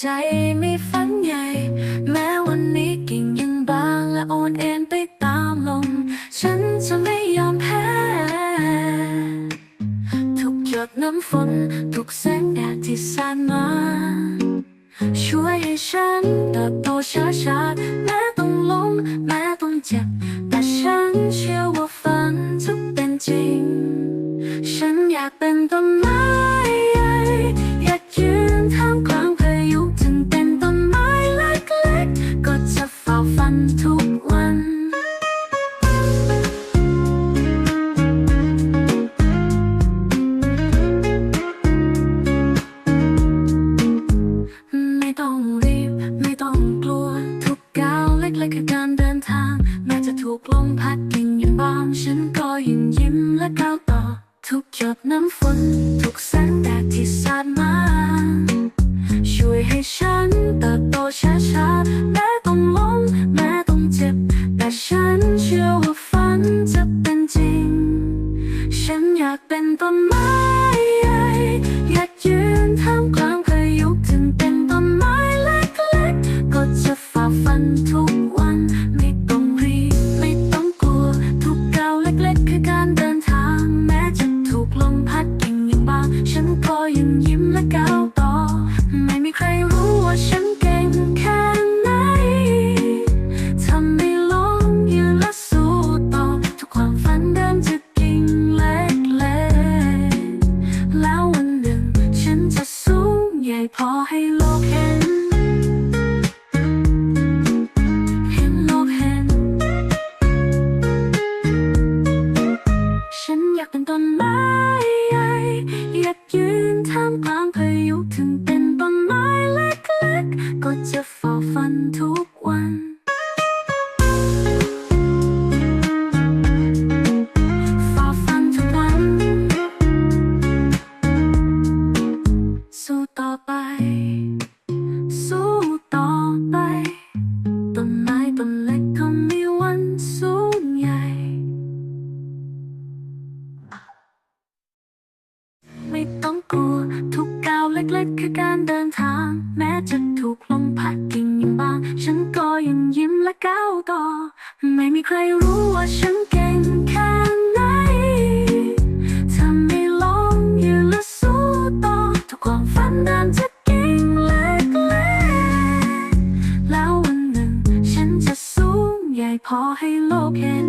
ใจไม่ฝันใหญ่ แม้วันนี้กิ่งยังบางและโอนเอ็นไปตามลม ฉันจะไม่ยอมแพ้ ทุกหยดน้ำฝน ทุกแสงแดดที่สาดมา ช่วยให้ฉันเติบโตช้าๆแม้ต้องล้มแม้ต้องเจ็บ แต่ฉันเชื่อ กลมพัดกิ่งยังบางฉันก็ยังยิ้มและก้าวต่อ ทุกหยดน้ำฝน ทุกแสงแดดที่สาดมา ช่วยให้ฉันเติบโตช้าๆแม้ต้องล้มแม้ต้องเจ็บ แต่ฉันเชื่อว่า ล็ดคือการเดินทาง แม้จะถูกลมพัดกิ่งยังบาง ฉันก็ยังยิ้มและก้าวต่อ ไม่มีใครรู้ว่าฉันเก่งแค่ไหนถ้าไม่ลองยืนและสู้ต่อทุกความฝันนั้นจะกิ่งเล็กเล็กแล้ววันหนึ่ง ฉันจะสูงใหญ่พอให้โลกเห็น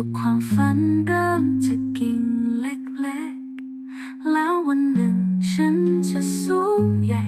ุกความฝันเริ่มจะกิ่งเล็กๆ แล้ววันหนึ่งฉันจะสูงใหญ่